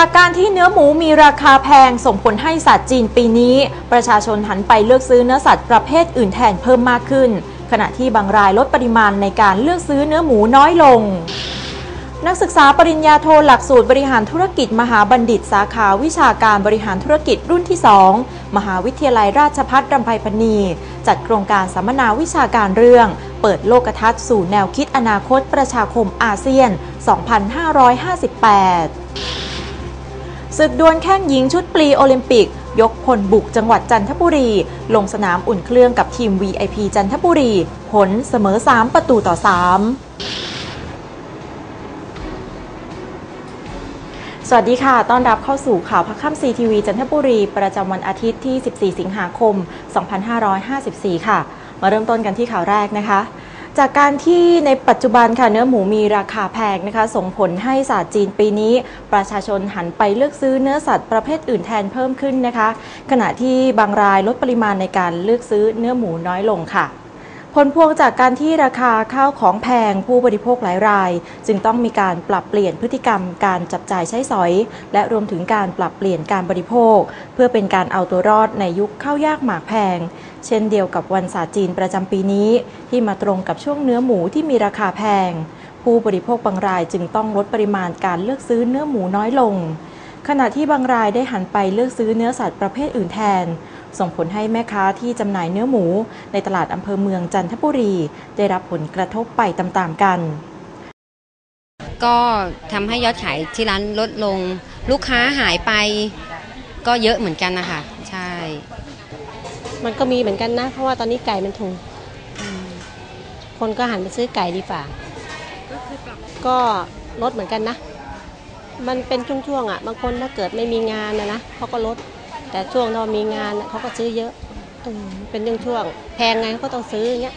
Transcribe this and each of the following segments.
จากการที่เนื้อหมูมีราคาแพงส่งผลให้สัตว์จีนปีนี้ ประชาชนหันไปเลือกซื้อเนื้อสัตว์ประเภทอื่นแทนเพิ่มมากขึ้น ขณะที่บางรายลดปริมาณในการเลือกซื้อเนื้อหมูน้อยลง นักศึกษาปริญญาโทหลักสูตรบริหารธุรกิจมหาบัณฑิตสาขาวิชาการบริหารธุรกิจรุ่นที่ 2 มหาวิทยาลัยราชภัฏรำไพพรรณีจัดโครงการสัมมนาวิชาการเรื่อง เปิดโลกทัศน์สู่แนวคิดอนาคตประชาคมอาเซียน 2558 ศึกดวลแข่งหญิงชุดปลีโอลิมปิก ยกพลบุกจังหวัดจันทบุรี ลงสนามอุ่นเครื่องกับทีม VIP จันทบุรี ผลเสมอ 3 ประตูต่อ 3สวัสดีค่ะ ต้อนรับเข้าสู่ข่าวพักค่ำซีทีวีจันทบุรี ประจำวันอาทิตย์ที่ 14 สิงหาคม 2554 ค่ะ มาเริ่มต้นกันที่ข่าวแรกนะคะ จากการที่ในปัจจุบันค่ะเนื้อหมูมีราคาแพงนะคะ ส่งผลให้ศาสตร์จีนปีนี้ ประชาชนหันไปเลือกซื้อเนื้อสัตว์ประเภทอื่นแทนเพิ่มขึ้นนะคะ ขณะที่บางรายลดปริมาณในการเลือกซื้อเนื้อหมูน้อยลงค่ะ ผลพวงจากการที่ราคาข้าวของแพงผู้บริโภคหลายราย จึงต้องมีการปรับเปลี่ยนพฤติกรรมการจับจ่ายใช้สอย และรวมถึงการปรับเปลี่ยนการบริโภค เพื่อเป็นการเอาตัวรอดในยุคข้าวยากหมากแพง เช่นเดียวกับวันศาสตร์จีนประจำปีนี้ ที่มาตรงกับช่วงเนื้อหมูที่มีราคาแพง ผู้บริโภคบางรายจึงต้องลดปริมาณการเลือกซื้อเนื้อหมูน้อยลง ขณะที่บางรายได้หันไปเลือกซื้อเนื้อสัตว์ประเภทอื่นแทน ส่งผลให้แม่ค้าที่จำหน่ายเนื้อหมู ในตลาดอำเภอเมืองจันทบุรี ได้รับผลกระทบไปตามๆกัน ก็ทำให้ยอดขายที่ร้านลดลง ลูกค้าหายไป ก็เยอะเหมือนกันนะคะใช่ มันก็มีเหมือนกันนะ เพราะว่าตอนนี้ไก่มันถูกคนก็หันไปซื้อไก่ดีฝ่าก็ลดเหมือนกันนะ มันเป็นช่วงๆอะ บางคนถ้าเกิดไม่มีงานนะนะเขาก็ลด แต่ช่วงที่มีงานเขาก็ซื้อเยอะอืมเป็นช่วง แพงไงเขาก็ต้องซื้ออย่างเงี้ย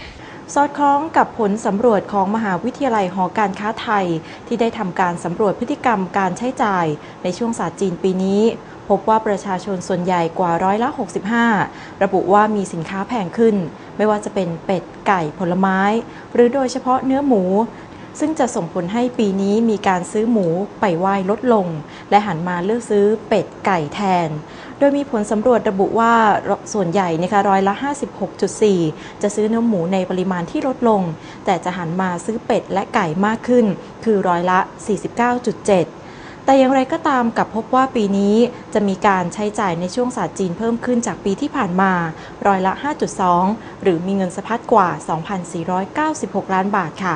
สอดคล้องกับผลสำรวจของมหาวิทยาลัยหอการค้าไทย ที่ได้ทำการสำรวจพฤติกรรมการใช้จ่ายในช่วงศาสตร์จีนปีนี้ พบว่าประชาชนส่วนใหญ่กว่าร้อยละ 65 ระบุว่ามีสินค้าแพงขึ้น ไม่ว่าจะเป็นเป็ดไก่ผลไม้ หรือโดยเฉพาะเนื้อหมู ซึ่งจะส่งผลให้ปีนี้มีการซื้อหมูไปไหว้ลดลง และหันมาเลือกซื้อเป็ดไก่แทน โดยมีผลสำรวจระบุว่าส่วนใหญ่นะคะร้อยละ 56.4 จะซื้อเนื้อหมูในปริมาณที่ลดลง แต่จะหันมาซื้อเป็ดและไก่มากขึ้น คือร้อยละ 49.7แต่อย่างไรก็ตามกับพบว่าปีนี้จะมีการใช้จ่ายในช่วงศาสตร์จีนเพิ่มขึ้นจากปีที่ผ่านมาร้อยละ 5.2 หรือมีเงินสะพัดกว่า 2,496 ล้านบาทค่ะ